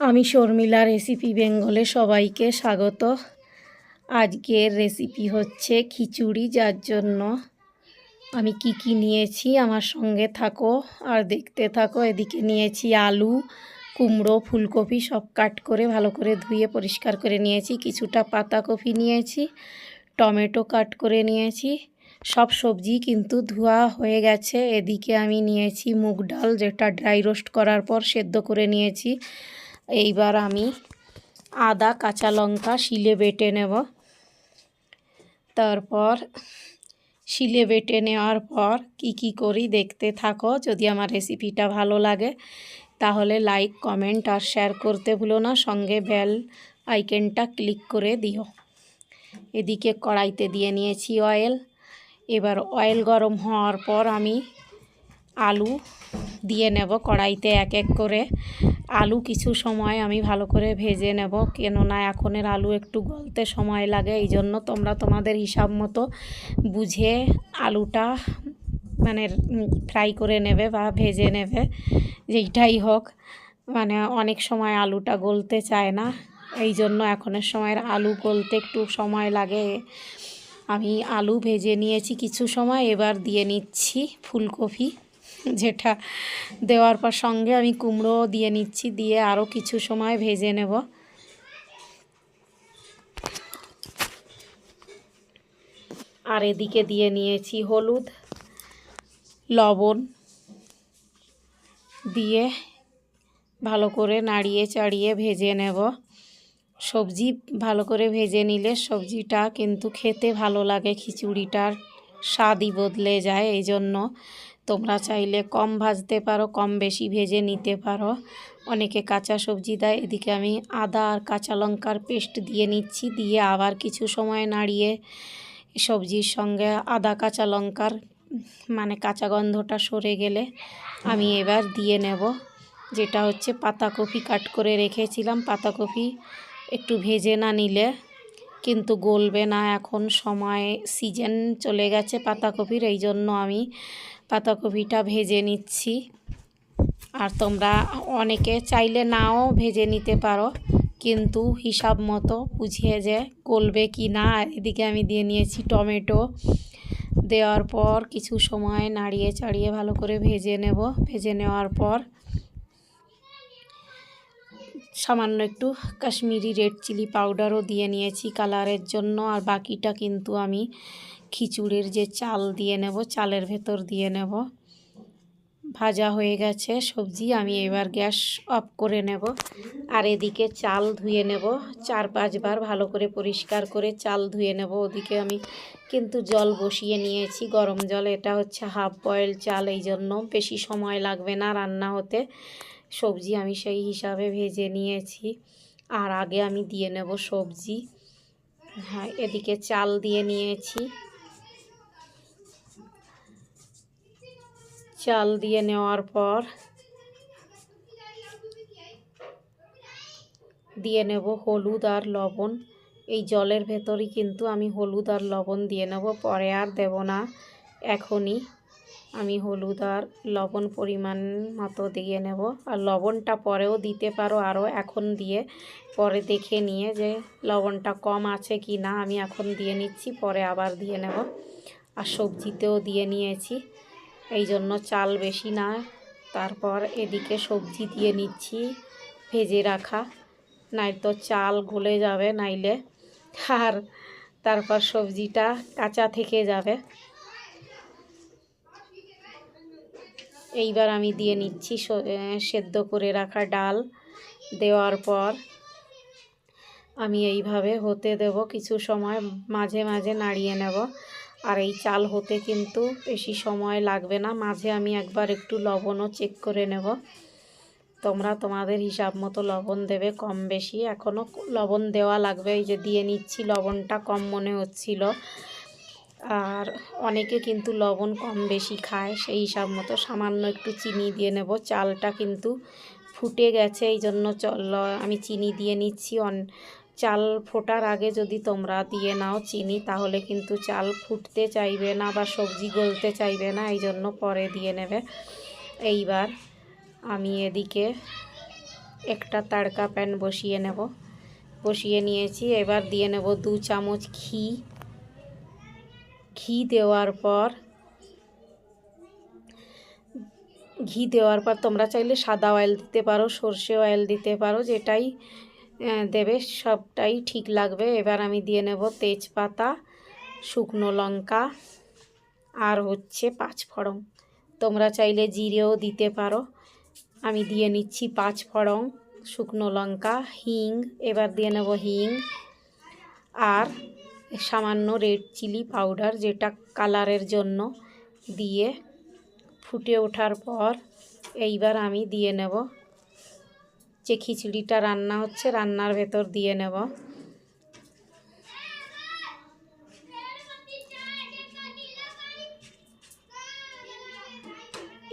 আমি শর্মিলা রেসিপি বেঙ্গলে সবাইকে স্বাগত। আজকের রেসিপি হচ্ছে খিচুড়ি, যার জন্য আমি কি কি নিয়েছি, আমার সঙ্গে থাকো আর দেখতে থাকো। এদিকে নিয়েছি আলু, কুমড়ো, ফুলকপি সব কাট করে ভালো করে ধুয়ে পরিষ্কার করে নিয়েছি। কিছুটা পাতাকপি নিয়েছি, টমেটো কাট করে নিয়েছি। সব সবজি কিন্তু ধোয়া হয়ে গেছে। এদিকে আমি নিয়েছি মুগ ডাল, যেটা ড্রাই রোস্ট করার পর সেদ্ধ করে নিয়েছি। এইবার আমি আদা, কাঁচা লঙ্কা শিলে বেটে নেব। তারপর শিলে বেটে নেওয়ার পর কি কি করি দেখতে থাকো। যদি আমার রেসিপিটা ভালো লাগে, তাহলে লাইক, কমেন্ট আর শেয়ার করতে ভুলো না। সঙ্গে বেল আইকনটা ক্লিক করে দিও। এদিকে কড়াইতে দিয়ে নিয়েছি অয়েল। এবার অয়েল গরম হওয়ার পর আমি আলু দিয়ে নেব কড়াইতে এক এক করে। আলু কিছু সময় আমি ভালো করে ভেজে নেব। কেননা এখনের আলু একটু গলতে সময় লাগে, এই জন্য তোমরা তোমাদের হিসাব মতো বুঝে আলুটা মানে ফ্রাই করে নেবে বা ভেজে নেবে, যেইটাই হোক। মানে অনেক সময় আলুটা গলতে চায় না, এই জন্য এখনের সময়ের আলু গলতে একটু সময় লাগে। আমি আলু ভেজে নিয়েছি কিছু সময়, এবার দিয়ে নিচ্ছি ফুলকপি। যেটা দেওয়ার পর সঙ্গে আমি কুমড়ো দিয়ে নিচ্ছি, দিয়ে আরও কিছু সময় ভেজে নেব। আর এদিকে দিয়ে নিয়েছি হলুদ, লবণ, দিয়ে ভালো করে নাড়িয়ে চাড়িয়ে ভেজে নেব। সবজি ভালো করে ভেজে নিলে সবজিটা কিন্তু খেতে ভালো লাগে, খিচুড়িটার স্বাদই বদলে যায়, এই জন্য তোমরা চাইলে কম ভাজতে পারো, কম বেশি ভেজে নিতে পারো। অনেকে কাঁচা সবজি দেয়, এদিকে আমি আদা আর কাঁচা লঙ্কার পেস্ট দিয়ে নিচ্ছি, দিয়ে আবার কিছু সময় নাড়িয়ে সবজির সঙ্গে আদা, কাঁচা লঙ্কার মানে কাঁচা গন্ধটা সরে গেলে আমি এবার দিয়ে নেব। যেটা হচ্ছে পাতাকপি কাট করে রেখেছিলাম, পাতাকপি একটু ভেজে না নিলে কিন্তু গলবে না। এখন সময়, সিজন চলে গেছে পাতাকপির এই জন্য আমি পাতাকপিটা ভেজে নিচ্ছি। আর তোমরা অনেকে চাইলে নাও ভেজে নিতে পারো, কিন্তু হিসাব মতো বুঝিয়ে যে গলবে কি না, এদিকে আমি দিয়ে নিয়েছি টমেটো। দেওয়ার পর কিছু সময় নাড়িয়ে চাড়িয়ে ভালো করে ভেজে নেব। ভেজে নেওয়ার পর সামান্য একটু কাশ্মীরি রেড চিলি পাউডারও দিয়ে নিয়েছি কালারের জন্য, আর বাকিটা কিন্তু আমি খিচুড়ির যে চাল দিয়ে নেব, চালের ভেতর দিয়ে নেব। ভাজা হয়ে গেছে সবজি, আমি এবার গ্যাস অফ করে নেব। আর এদিকে চাল ধুয়ে নেব। চার পাঁচবার ভালো করে পরিষ্কার করে চাল ধুয়ে নেব। ওদিকে আমি কিন্তু জল বসিয়ে নিয়েছি, গরম জল। এটা হচ্ছে হাফ বয়েল চাল, এই জন্য বেশি সময় লাগবে না রান্না হতে। সবজি আমি সেই হিসাবে ভেজে নিয়েছি। আর আগে আমি দিয়ে নেব সবজি। হ্যাঁ এদিকে চাল দিয়ে নিয়েছি। চাল দিয়ে নেওয়ার পর দিয়ে নেব হলুদ আর লবণ। এই জলের ভেতরই কিন্তু আমি হলুদ আর লবণ দিয়ে নেব, পরে আর দেব না। এখনই আমি হলুদ আর লবণ পরিমাণ মতো দিয়ে নেব। আর লবণটা পরেও দিতে পারো আরও এখন দিয়ে। পরে দেখে নিয়ে যে লবণটা কম আছে কি না আমি এখন দিয়ে নিচ্ছি, পরে আবার দিয়ে নেব। আর সবজিতেও দিয়ে নিয়েছি। এই জন্য চাল বেশি না। তারপর এদিকে সবজি দিয়ে নিচ্ছি, ভেজে রাখা। নাই তো চাল গলে যাবে নাইলে। আর তারপর সবজিটা কাঁচা থেকে যাবে। এইবার আমি দিয়ে নিচ্ছি সেদ্ধ করে রাখা ডাল। দেওয়ার পর আমি এইভাবে হতে দেব। কিছু সময় মাঝে মাঝে নাড়িয়ে নেব। আর এই চাল হতে কিন্তু বেশি সময় লাগবে না। মাঝে আমি একবার একটু লবণও চেক করে নেব। তোমরা তোমাদের হিসাব মতো লবণ দেবে কম বেশি। এখনও লবণ দেওয়া লাগবে, এই যে দিয়ে নিচ্ছি, লবণটা কম মনে হচ্ছিল। আর অনেকে কিন্তু লবণ কম বেশি খায়, সেই হিসাব মতো সামান্য একটু চিনি দিয়ে নেব। চালটা কিন্তু ফুটে গেছে এই জন্য চল আমি চিনি দিয়ে নিচ্ছি। অন চাল ফোটার আগে যদি তোমরা দিয়ে নাও চিনি, তাহলে কিন্তু চাল ফুটতে চাইবে না বা সবজি গলতে চাইবে না, এই জন্য পরে দিয়ে নেবে। এইবার আমি এদিকে একটা তাড়কা প্যান বসিয়ে নেব। বসিয়ে নিয়েছি, এবার দিয়ে নেব দু চামচ ঘি। ঘি দেওয়ার পর, ঘি দেওয়ার পর তোমরা চাইলে সাদা অয়েল দিতে পারো, সর্ষে অয়েল দিতে পারো, যেটাই দেবে, সবটাই ঠিক লাগবে। এবার আমি দিয়ে নেব তেজপাতা, শুকনো লঙ্কা, আর হচ্ছে পাঁচ ফড়ং তোমরা চাইলে জিরেও দিতে পারো। আমি দিয়ে নিচ্ছি পাঁচ ফড়ং শুকনো লঙ্কা, হিং, এবার দিয়ে নেব হিং, আর সামান্য রেড চিলি পাউডার যেটা কালারের জন্য দিয়ে ফুটে ওঠার পর এইবার আমি দিয়ে নেব যে খিচুড়িটা রান্না হচ্ছে, রান্নার ভেতর দিয়ে নেব।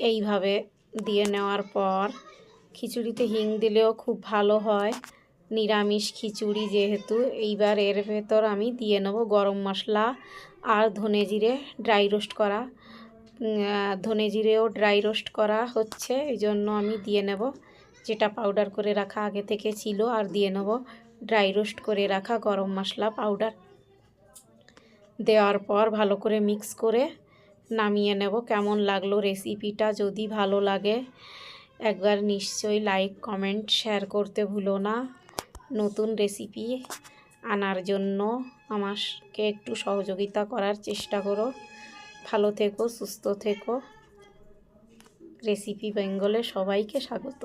এইভাবে দিয়ে নেওয়ার পর খিচুড়িতে হিং দিলেও খুব ভালো হয়, নিরামিষ খিচুড়ি যেহেতু। এইবার এর ভেতর আমি দিয়ে নেব গরম মশলা আর ধনে জিরে ড্রাই রোস্ট করা। ধনে জিরেও ড্রাই রোস্ট করা হচ্ছে এই জন্য আমি দিয়ে নেব। যেটা পাউডার করে রাখা আগে থেকে ছিল আর দিয়ে নেব। ড্রাই রোস্ট করে রাখা গরম মশলা পাউডার দেওয়ার পর ভালো করে মিক্স করে নামিয়ে নেব। কেমন লাগল রেসিপিটা যদি ভালো লাগে, একবার নিশ্চয়ই লাইক কমেন্ট শেয়ার করতে ভুলো না। নতুন রেসিপি আনার জন্য আমাকে একটু সহযোগিতা করার চেষ্টা করো। ভালো থেকো, সুস্থ থেকো। রেসিপি বেঙ্গলে সবাইকে স্বাগত।